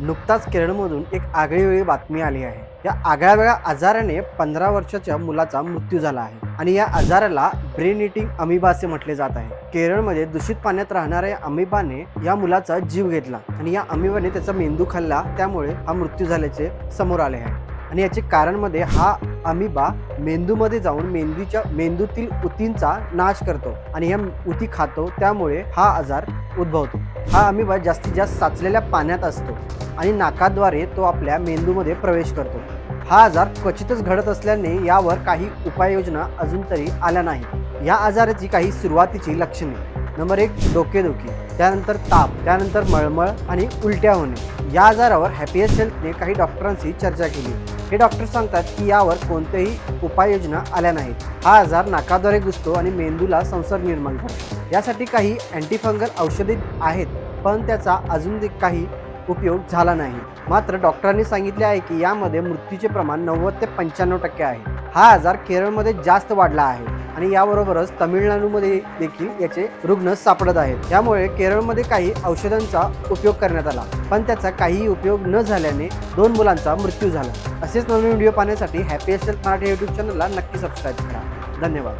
नुकताच केरळमधून एक आगळीवेगळी बातमी आली आहे. या आगळ्या वेगळ्या आजाराने पंधरा वर्षाच्या मुलाचा मृत्यू झाला आहे आणि या आजाराला ब्रेन इटिंग अमिबा असे म्हटले जात आहे. केरळमध्ये दूषित पाण्यात राहणाऱ्या अमिबाने या मुलाचा जीव घेतला आणि या अमिबाने त्याचा मेंदू खाल्ला त्यामुळे हा मृत्यू झाल्याचे समोर आले आहे. आणि याचे कारणमध्ये हा अमिबा मेंदूमध्ये जाऊन मेंदूच्या मेंदूतील उतींचा नाश करतो आणि या उती खातो त्यामुळे हा आजार उद्भवतो. हा अमिबा जास्तीत जास्त साचलेल्या पाण्यात असतो आणि नाकाद्वारे तो आपल्या मेंदूमध्ये प्रवेश करतो. हा आजार क्वचितच घडत असल्याने यावर काही उपाययोजना अजून तरी आल्या नाही या आजाराची काही सुरुवातीची लक्षणे. नंबर एक डोकेदुखी. त्यानंतर ताप त्यानंतर मळमळ आणि उलट्या होणे. या आजारावर हॅपीएस्ट हेल्थने काही डॉक्टरांशी चर्चा केली. हे डॉक्टर सांगतात की यावर कोणत्याही उपाययोजना आल्या नाहीत. हा आजार नाकाद्वारे घुसतो आणि मेंदूला संसर्ग निर्माण करतो. यासाठी काही अँटीफंगल औषधे आहेत पण त्याचा अजून काही उपयोग झाला नाही. मात्र डॉक्टरांनी सांगितले आहे की यामध्ये मृत्यूचे प्रमाण नव्वद ते पंच्याण्णव टक्के आहे. हा आजार केरळमध्ये जास्त वाढला आहे. आणि याबरोबरच तमिळनाडूमध्ये देखील याचे रुग्ण सापडत आहेत. त्यामुळे केरळमध्ये काही औषधांचा उपयोग करण्यात आला पण त्याचा काहीही उपयोग न झाल्याने दोन मुलांचा मृत्यू झाला. असेच नवीन व्हिडिओ पाहण्यासाठी हॅपी असेल मराठी युट्यूब चॅनलला नक्की सबस्क्राईब करा. धन्यवाद.